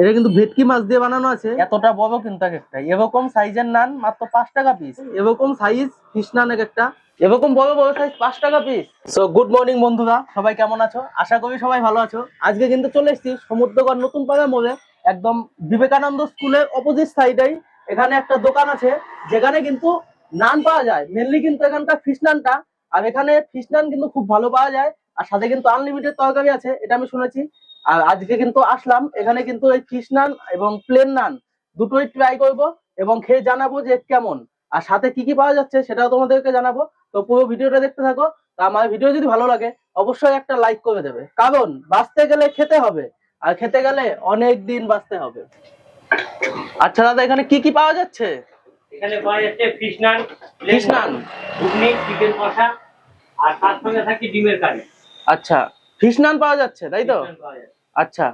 এটা কিন্তু ভেটকি মাছ দিয়ে বানানো আছে। এতটা বড় কিন্তু এক একটা। এরকম সাইজের নান মাত্র পাঁচ টাকা পিস এরকম সাইজ ফিশ নান এক একটা। এরকম বড় বড় সাইজ পাঁচ টাকা পিস সো গুড মর্নিং বন্ধুরা সবাই কেমন আছো? আশা করি সবাই ভালো আছো। আজকে কিন্তু চলে এসেছি সমুদ্রগড় নতুন পাড়ার মোড়ে একদম বিবেকানন্দ স্কুলের অপোজিট সাইডেই এখানে একটা দোকান আছে যেখানে কিন্তু নান পাওয়া যায়। মেনলি কিন্তু এখানকার ফিশ নানটা। আর এখানে ফিশ নান কিন্তু খুব ভালো পাওয়া যায়। আর সাথে কিন্তু আনলিমিটেড তরকারি আছে এটা আমি শুনেছি। আর আজকে কিন্তু আসলাম এখানে কিন্তু এই ফিশ নান এবং প্লেন নান দুটোই ট্রাই করব এবং খেয়ে জানাব যে কেমন। আর সাথে কি কি পাওয়া যাচ্ছে সেটাও তোমাদেরকে জানাব। তো পুরো ভিডিওটা দেখতে থাকো। তা আমার ভিডিও যদি ভালো লাগে অবশ্যই একটা লাইক করে দেবে। কারণ বাঁচতে গেলে খেতে হবে আর খেতে গেলে অনেক দিন বাঁচতে হবে। আচ্ছা দাদা এখানে কি কি পাওয়া যাচ্ছে? এখানে পাওয়া যাচ্ছে ফিশ নান ফিশ নান ঘুগনি চিকেন কষা আর তার সঙ্গে থাকি ডিমের কারি। আচ্ছা। ফিশ নান পাওয়া যাচ্ছে তাই তো। আচ্ছা।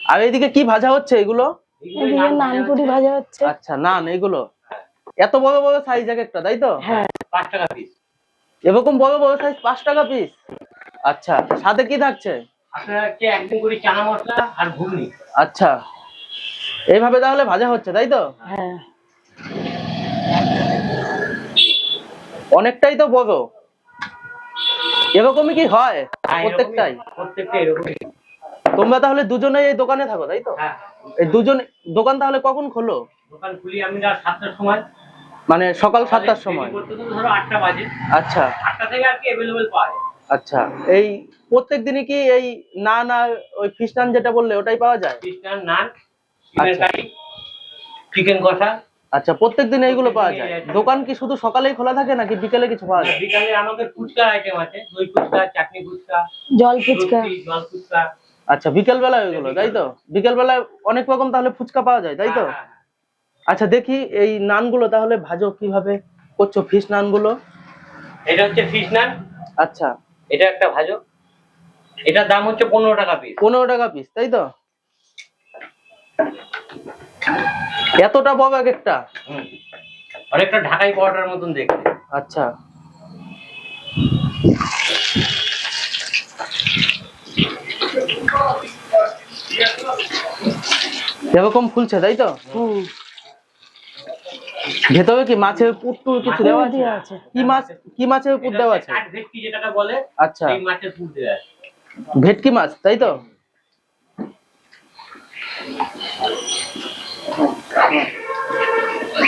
আর এইদিকে কি ভাজা হচ্ছে এগুলো? এগুলো এদিকে নানপুরি ভাজা হচ্ছে। আচ্ছা নান এগুলো? এত বড় বড় সাইজ এক একটা তাই তো? হ্যাঁ। পাঁচ টাকা পিস এরকম বড় বড় সাইজ পাঁচ টাকা পিস আচ্ছা সাথে কি থাকছে? হচ্ছে একদিন করে চানা মশলা আর ঘুগনি। আচ্ছা। এইভাবে তাহলে ভাজা হচ্ছে তাই তো? হ্যাঁ। অনেকটাই তো বড়। এরকমই কি হয়? হ্যাঁ, প্রত্যেকটাই? প্রত্যেকটা এরকমই তোমরা তাহলে দুজনে এই দোকানে থাকো তাই তো? হ্যাঁ। এই দুজন দোকান তাহলে কখন খোলো? দোকান খুলি আমি রাত সাতটার সময়। মানে সকাল সাতটার সময়? ধরো আটটা বাজে। আচ্ছা। আটটা থেকে আর কি অ্যাভেলেবেল পাওয়া যায়। আচ্ছা। এই প্রত্যেক দিনই কি এই নান আর ওই ফিশ নান যেটা বললে ওটাই পাওয়া যায়? ফিশ নান নান আচ্ছা। কারি চিকেন কষা আচ্ছা প্রত্যেক দিন এইগুলো পাওয়া যায়? দোকান কি শুধু সকালেই খোলা থাকে নাকি বিকেলে কিছু পাওয়া যায়? বিকালে আমাদের ফুচকা আইটেম আছে দই ফুচকা চাটনি ফুচকা জল ফুচকা। জল ফুচকা। আচ্ছা বিকেল বেলায় ওইগুলো তাই তো? বিকেল বেলায় অনেক রকম তাহলে ফুচকা পাওয়া যায় তাই তো? হ্যাঁ, হ্যাঁ, হ্যাঁ। আচ্ছা দেখি এই নানগুলো তাহলে ভাজো কীভাবে? করছ ফিশ নানগুলো? এটা হচ্ছে ফিশ নান আচ্ছা। এটা একটা ভাজো। এটার দাম হচ্ছে পনেরো টাকা পিস পনেরো টাকা পিস তাই তো? এতটা বড় এক একটা অনেকটা ঢাকাই পরোটার মতন দেখতে। আচ্ছা। এরকম ফুলছে তাই তো? ভেতরে কি মাছের পুর টুর কিছু দেওয়া আছে? কি মাছ কি মাছের পুর দেওয়া আছে? ভেটকি বলে আচ্ছা। এই মাছের পুর দেওয়া আছে। ভেটকি মাছ তাই তো?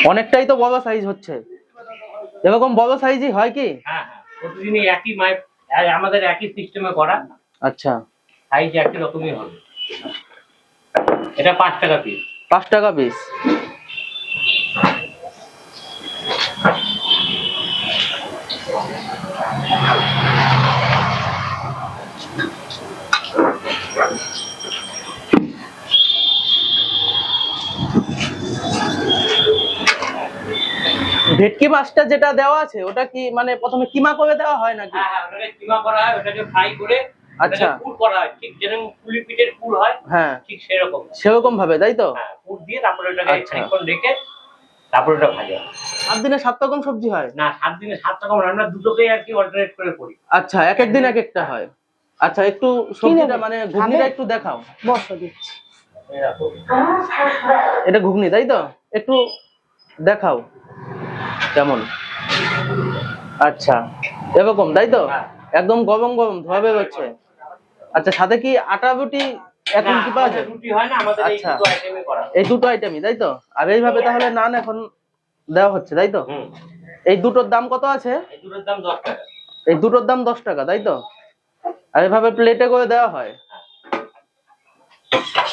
অনেকটাই তো বড় সাইজ হচ্ছে। এরকম বড় সাইজই হয় কি? হ্যাঁ হ্যাঁ প্রতিদিনই একই আমাদের একই সিস্টেমে করা আচ্ছা। সাইজ একই রকমই হবে। এটা পাঁচ টাকা পিস পাঁচ টাকা পিস ভেটকি মাছটা যেটা দেওয়া আছে ওটা কি মানে প্রথমে কিমা করে দেওয়া হয় নাকি? হ্যাঁ হ্যাঁ ওটাকে কিমা করা হয় ওটাকে ফ্রাই করে আচ্ছা। পুর করা হয়। ঠিক যেরকম পুলি পিঠের পুর হয় হ্যাঁ। ঠিক সেরকম। সেরকম ভাবে তাই তো? হ্যাঁ পুর দিয়ে তারপরে ওটাকে আচ্ছা। রেখে তারপরে ওটা ভাজা সাত দিনে সাত রকম সবজি হয়? না সাত দিনে সাত রকম আমরা দুটোকেই আর কি অল্টারনেট করে করি। আচ্ছা এক এক দিন এক একটা হয়। আচ্ছা একটু সবজিটা মানে ঘুগনিটা একটু দেখাও। বসো দিচ্ছি। এটা ঘুগনি তাই তো? একটু দেখাও। কেমন? আচ্ছা এরকম তাই তো? হ্যাঁ। একদম গরম গরম ধোয়া বেরোচ্ছে আচ্ছা সাথে কি আটা রুটি এখন কি পাওয়া যায়? রুটি হয় না আমাদের এই আচ্ছা। দুটো আইটেমই করা। এই দুটো আইটেমই তাই তো? আর এইভাবে তাহলে নান এখন দেওয়া হচ্ছে তাই তো? এই দুটোর দাম কত আছে? এই দুটোর দাম দশ টাকা। এই দুটোর দাম দশ টাকা তাই তো? আর এভাবে প্লেটে করে দেওয়া হয়?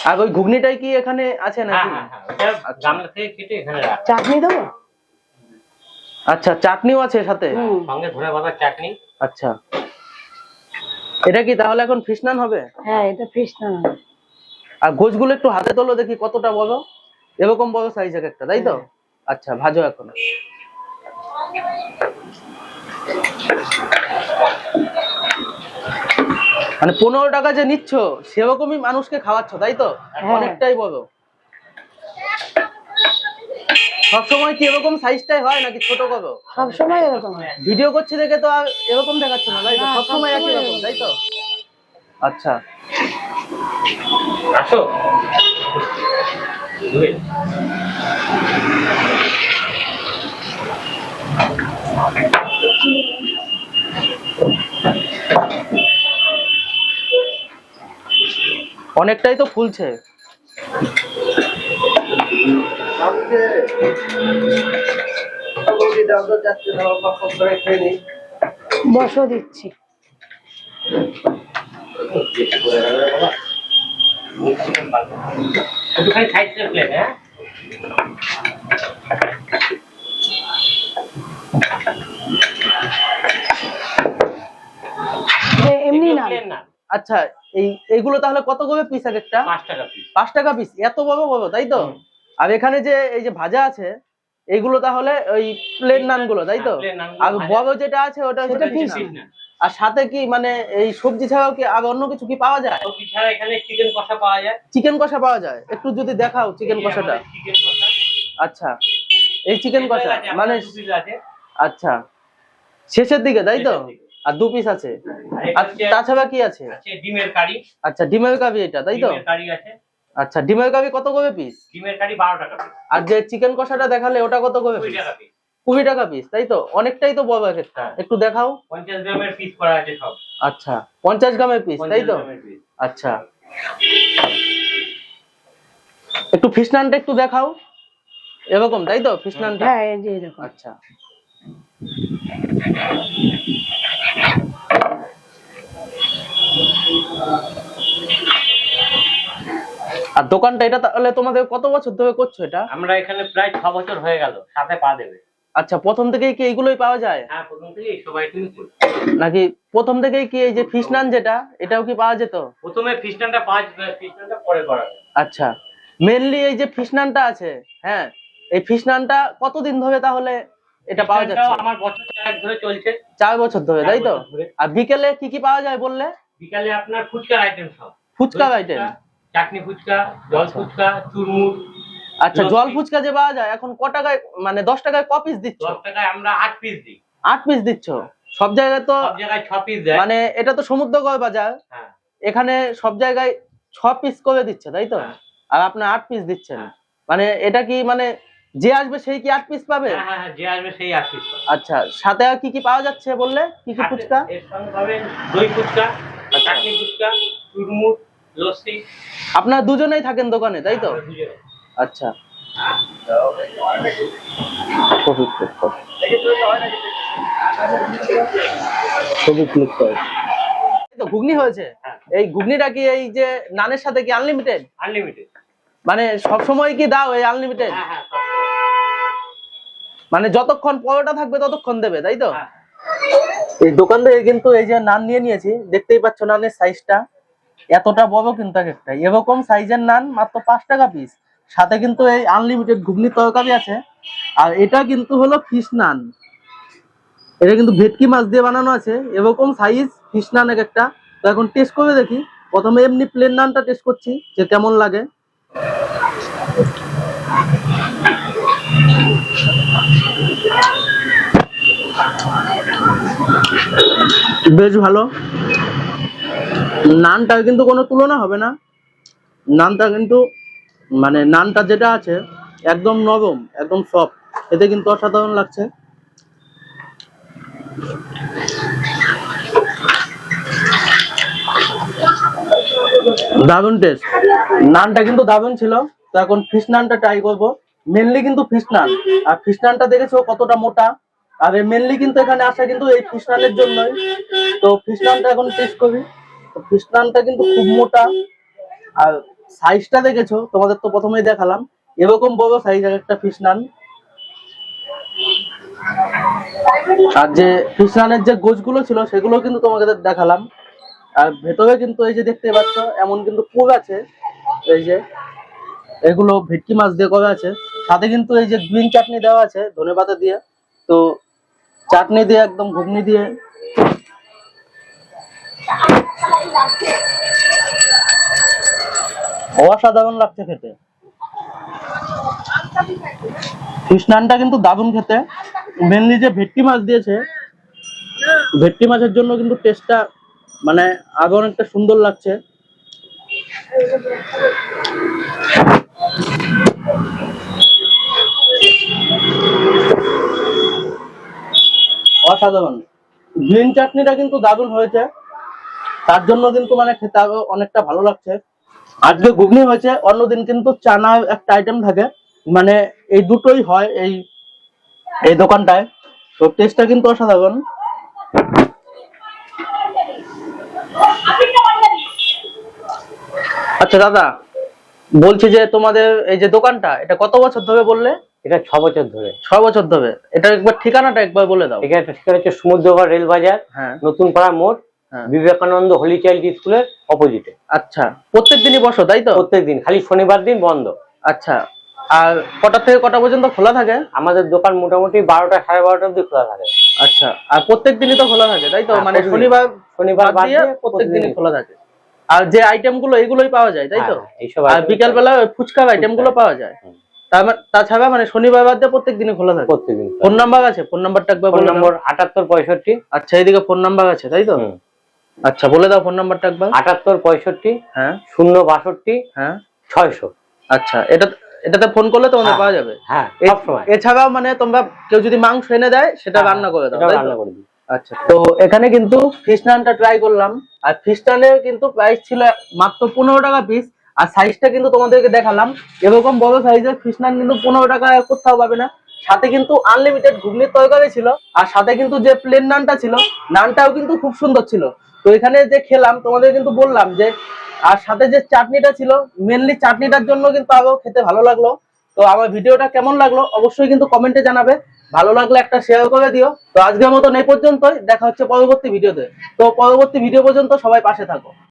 আর ওই ঘুগনিটাই কি এখানে আছে হ্যাঁ নাকি? হ্যাঁ হ্যাঁ ওটা থেকে কেটে এখানে রাখ। চাটনি দেবো? আচ্ছা চাটনিও আছে সাথে? সঙ্গে ধরে বাঁধার চাটনি। আচ্ছা। এটা কি তাহলে এখন ফিশ নান হবে? হ্যাঁ এটা ফিশ না আর গোছগুলো একটু হাতে তোলো দেখি কতটা বড় এরকম বড় সাইজ এক একটা তাই তো? আচ্ছা ভাজো এখন। মানে পনেরো টাকা যে নিচ্ছ সেরকমই মানুষকে খাওয়াচ্ছ তাই তো? হ্যাঁ। অনেকটাই বড়। সবসময় কি এরকম সাইজটাই হয় নাকি ছোট কত? সবসময় এরকম হয়। ভিডিও করছি দেখে তো আর এরকম দেখাচ্ছ না তাই তো? না, সবসময় একই রকম তাই তো? আচ্ছা। আসো। অনেকটাই তো ফুলছে। বসো দিচ্ছি। হ্যাঁ? এ এমনি না আচ্ছা এই এইগুলো তাহলে কত করে পিস এক একটা? পাঁচ টাকা পিস পাঁচ টাকা পিস এত বড় বড় তাই তো? আর এখানে যে এই যে ভাজা আছে এইগুলো তাহলে ওই প্লেন নানগুলো তাই তো? হ্যাঁ, আর। বড় যেটা আছে ওটা হচ্ছে আর সাথে কি মানে এই সবজি ছাড়াও কি আর অন্য কিছু কি পাওয়া যায়? সবজি ছাড়া এখানে চিকেন কষা পাওয়া যায়। চিকেন কষা পাওয়া যায়। একটু যদি দেখাও চিকেন কষাটা। আচ্ছা। এই চিকেন কষা মানে আচ্ছা। শেষের দিকে তাই তো? আর দু পিস আছে। আর তাছাড়া কি আছে? ডিমের কারি। আচ্ছা ডিমের কাবি এটা তাই তো? কারি আছে। আচ্ছা ডিমের কাবি কত করে পিস ডিমের কারি বারো টাকা পিস আর যে চিকেন কষাটা দেখালে ওটা কত করে পিস টাকা পিস কুড়ি টাকা পিস তাই তো? অনেকটাই তো বড় এক একটা হ্যাঁ। একটু দেখাও। পঞ্চাশ গ্রামের পিস করা আছে সব। আচ্ছা পঞ্চাশ গ্রামের পিস তাই তো? আচ্ছা। একটু ফিশ নানটা একটু দেখাও। এরকম তাই তো? ফিশ নানটা হ্যাঁ এই যে এরকম। আচ্ছা। আর দোকানটা এটা তাহলে তোমাদের কত বছর ধরে করছ এটা? আমরা এখানে প্রায় ছ বছর হয়ে গেল সাথে পা দেবে। আচ্ছা প্রথম থেকেই কি এইগুলোই পাওয়া যায়? হ্যাঁ প্রথম থেকেই সবাই নাকি প্রথম থেকেই কি এই যে ফিশ নান যেটা এটাও কি পাওয়া যেত? প্রথমে ফিস্টানটা পাঁচ ফিস্টানটা পরে করা আচ্ছা মেনলি এই যে ফিশ নানটা আছে হ্যাঁ এই ফিশ নানটা কতদিন ধরে তাহলে এটা পাওয়া যাচ্ছে? আমার বছর চার ধরে চলছে। চার বছর ধরে তাই তো। আর বিকেলে কি কি পাওয়া যায় বললে? বিকালে আপনার ফুচকার আইটেম সব। ফুচকা দই আইটেম চাটনি ফুচকা জল আচ্ছা। ফুচকা চুরমুর আচ্ছা জল ফুচকা যে পাওয়া যায় এখন ক টাকায় মানে দশ টাকায় ক পিস দিচ্ছ? দশ টাকায় আমরা আট পিস দিই। আট পিস দিচ্ছ? সব জায়গায় তো সব জায়গায় ছ পিস দেয়। মানে এটা তো সমুদ্রগড় বাজার। হ্যাঁ। এখানে সব জায়গায় ছ পিস করে দিচ্ছে তাই তো? হ্যাঁ। আর আপনার আট পিস দিচ্ছেন। হ্যাঁ। মানে এটা কি মানে যে আসবে সেই কি আট পিস পাবে? হ্যাঁ হ্যাঁ হ্যাঁ, যে আসবে সেই আট পিস আচ্ছা সাথে আর কি কি পাওয়া যাচ্ছে বললে? কি কি ফুচকা? এর সঙ্গে পাবেন দই ফুচকা চাটনি ফুচকা চুরমুর আপনারা দুজনেই থাকেন দোকানে তাই তো? আচ্ছা। ছবি ক্লিক কর। ছবি ক্লিক কর। এই তো ঘুগনি হয়েছে। হ্যাঁ। এই ঘুগনিটা কি এই যে নানের সাথে কি আনলিমিটেড আনলিমিটেড মানে সব সময় কি দাও এই আনলিমিটেড হ্যাঁ হ্যাঁ। মানে যতক্ষণ পরোটা থাকবে ততক্ষণ দেবে তাই তো? হ্যাঁ। এই দোকান থেকে কিন্তু এই যে নান নিয়ে নিয়েছি দেখতেই পাচ্ছ নানের সাইজটা এতটা বড় কিন্তু এক একটা। এরকম সাইজের নান মাত্র পাঁচ টাকা পিস সাথে কিন্তু এই আনলিমিটেড ঘুগনি তরকারি আছে। আর এটা কিন্তু হলো ফিশ নান। এটা কিন্তু ভেটকি মাছ দিয়ে বানানো আছে। এরকম সাইজ ফিশ নান এক একটা। তো এখন টেস্ট করে দেখি। প্রথমে এমনি প্লেন নানটা টেস্ট করছি, যে কেমন লাগে। বেশ ভালো। নানটার কিন্তু কোনো তুলনা হবে না। নানটা কিন্তু মানে নানটা যেটা আছে, একদম নরম একদম সফট। এতে কিন্তু অসাধারণ লাগছে। দারুণ টেস্ট নানটা কিন্তু দারুণ ছিল। তো এখন ফিশ নানটা ট্রাই করব। মেনলি কিন্তু ফিশ নান। আর ফিশ নানটা দেখেছ কতটা মোটা? আর মেনলি কিন্তু এখানে আসা কিন্তু এই ফিশ নানের জন্যই। তো ফিশ নানটা এখন টেস্ট করি তো ফিশ কিন্তু খুব মোটা। আর সাইজটা দেখেছ? তোমাদের তো প্রথমেই দেখালাম। এরকম বড় সাইজের একটা ফিশ আর যে ফিশ নানের যে গোছগুলো ছিল, সেগুলো কিন্তু তোমাদের দেখালাম। আর ভেতরে কিন্তু এই যে দেখতে পাচ্ছ, এমন কিন্তু পুর আছে। এই যে এগুলো ভেটকি মাছ দিয়ে করা আছে। সাথে কিন্তু এই যে গ্রিন চাটনি দেওয়া আছে ধনে পাতা দিয়ে। তো চাটনি দিয়ে, একদম ঘুগনি দিয়ে অসাধারণ লাগছে খেতে। কৃষ্ণানটা কিন্তু দারুণ খেতে। মেনলি যে ভেটকি মাছ দিয়েছে, ভেটকি মাছের জন্য কিন্তু টেস্টটা মানে আগে অনেকটা সুন্দর লাগছে। অসাধারণ। গ্রিন চাটনিটা কিন্তু দারুণ হয়েছে। তার জন্য কিন্তু মানে খেতে অনেকটা ভালো লাগছে। আজকে ঘুগনি হয়েছে অন্যদিন কিন্তু চানা একটা আইটেম থাকে। মানে এই দুটোই হয় এই এই দোকানটায়। তো টেস্টটা কিন্তু অসাধারণ। আচ্ছা দাদা বলছি যে তোমাদের এই যে দোকানটা এটা কত বছর ধরে বললে? এটা ছ বছর ধরে। ছ বছর ধরে। এটা একবার ঠিকানাটা একবার বলে দাও। এখানে ঠিকানা হচ্ছে সমুদ্রগড় রেল বাজার হ্যাঁ। নতুন পাড়া মোড় বিবেকানন্দ হোলি চাইল্ড স্কুলের অপোজিটে আচ্ছা প্রত্যেক দিনই বসো তাই তো? প্রত্যেক দিন খালি শনিবার দিন বন্ধ। আচ্ছা আর কটা থেকে কটা পর্যন্ত খোলা থাকে? আমাদের দোকান মোটামুটি বারোটা সাড়ে বারোটা অব্দি খোলা থাকে। আচ্ছা আর প্রত্যেক দিনই তো খোলা থাকে তাই তো? হ্যাঁ, মানে শনিবার শনিবার দিয়ে প্রত্যেক দিনই খোলা থাকে। আর যে আইটেমগুলো এগুলোই পাওয়া যায় তাই তো? হ্যাঁ, এইসব আর বিকাল বেলা ফুচকার আইটেমগুলো পাওয়া যায়। তার তাছাড়া মানে শনিবার বাদ দিয়ে প্রত্যেক দিনই খোলা থাকে। প্রত্যেকদিন ফোন নাম্বার আছে? ফোন নাম্বারটা একবার ফোন নম্বর আটাত্তর পঁয়ষট্টি। আচ্ছা এইদিকে ফোন নাম্বার আছে তাই তো। আচ্ছা বলে দাও ফোন নাম্বারটা একবার। আটাত্তর পঁয়ষট্টি হ্যাঁ। শূন্য বাষট্টি হ্যাঁ। ছয়শো। আচ্ছা এটা এটাতে ফোন করলে তোমাদের হ্যাঁ। পাওয়া যাবে। হ্যাঁ এছাড়াও মানে তোমরা কেউ যদি মাংস এনে দেয় সেটা হ্যাঁ, রান্না করে দাও? রান্না করে দিই। আচ্ছা তো এখানে কিন্তু ফিশ নানটা ট্রাই করলাম। আর ফিশ নানের কিন্তু প্রাইস ছিল মাত্র পনেরো টাকা পিস আর সাইজটা কিন্তু তোমাদেরকে দেখালাম। এরকম বড় সাইজের ফিশ নান কিন্তু পনেরো টাকা কোথাও পাবে না। সাথে কিন্তু আনলিমিটেড ঘুগনির তরকারি ছিল, আর সাথে কিন্তু যে প্লেন নানটা ছিল, নানটাও কিন্তু খুব সুন্দর ছিল। তো এখানে যে খেলাম, তোমাদের কিন্তু বললাম যে, আর সাথে যে চাটনিটা ছিল মেনলি চাটনিটার জন্য কিন্তু আরও খেতে ভালো লাগল। তো আমার ভিডিওটা কেমন লাগল, অবশ্যই কিন্তু কমেন্টে জানাবে। ভালো লাগলে একটা শেয়ার করে দিও। তো আজকের মতন এই পর্যন্তই, দেখা হচ্ছে পরবর্তী ভিডিওতে। তো পরবর্তী ভিডিও পর্যন্ত সবাই পাশে থাকো।